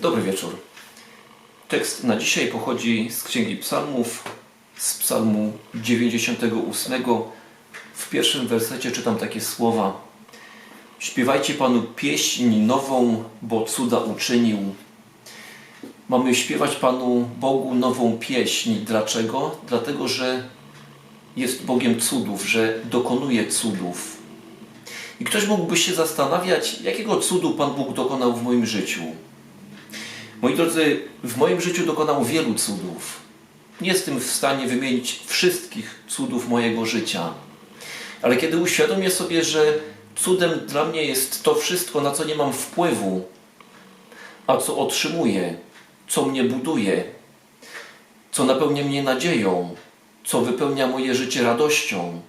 Dobry wieczór. Tekst na dzisiaj pochodzi z Księgi Psalmów, z Psalmu 98. W pierwszym wersecie czytam takie słowa: Śpiewajcie Panu pieśń nową, bo cuda uczynił. Mamy śpiewać Panu Bogu nową pieśń. Dlaczego? Dlatego, że jest Bogiem cudów, że dokonuje cudów. I ktoś mógłby się zastanawiać, jakiego cudu Pan Bóg dokonał w moim życiu. Moi drodzy, w moim życiu dokonał wielu cudów. Nie jestem w stanie wymienić wszystkich cudów mojego życia. Ale kiedy uświadomię sobie, że cudem dla mnie jest to wszystko, na co nie mam wpływu, a co otrzymuję, co mnie buduje, co napełnia mnie nadzieją, co wypełnia moje życie radością,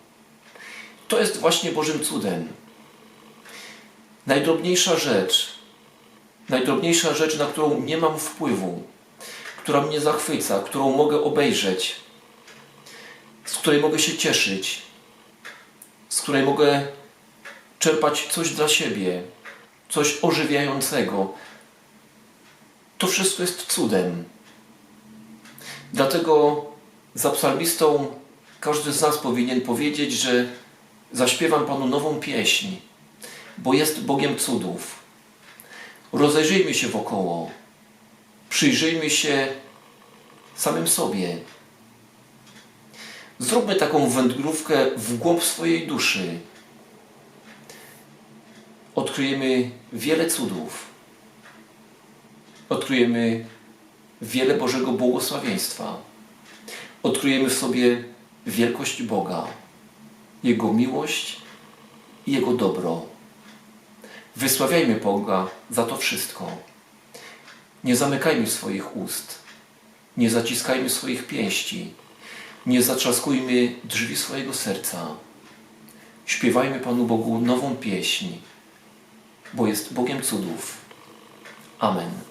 to jest właśnie Bożym cudem. Najdrobniejsza rzecz, najdrobniejsza rzecz, na którą nie mam wpływu, która mnie zachwyca, którą mogę obejrzeć, z której mogę się cieszyć, z której mogę czerpać coś dla siebie, coś ożywiającego. To wszystko jest cudem. Dlatego za psalmistą każdy z nas powinien powiedzieć, że zaśpiewam Panu nową pieśń, bo jest Bogiem cudów. Rozejrzyjmy się wokoło, przyjrzyjmy się samym sobie. Zróbmy taką wędrówkę w głąb swojej duszy. Odkryjemy wiele cudów. Odkryjemy wiele Bożego błogosławieństwa. Odkryjemy w sobie wielkość Boga, Jego miłość i Jego dobro. Wysławiajmy Boga za to wszystko. Nie zamykajmy swoich ust. Nie zaciskajmy swoich pięści. Nie zatrzaskujmy drzwi swojego serca. Śpiewajmy Panu Bogu nową pieśń, bo jest Bogiem cudów. Amen.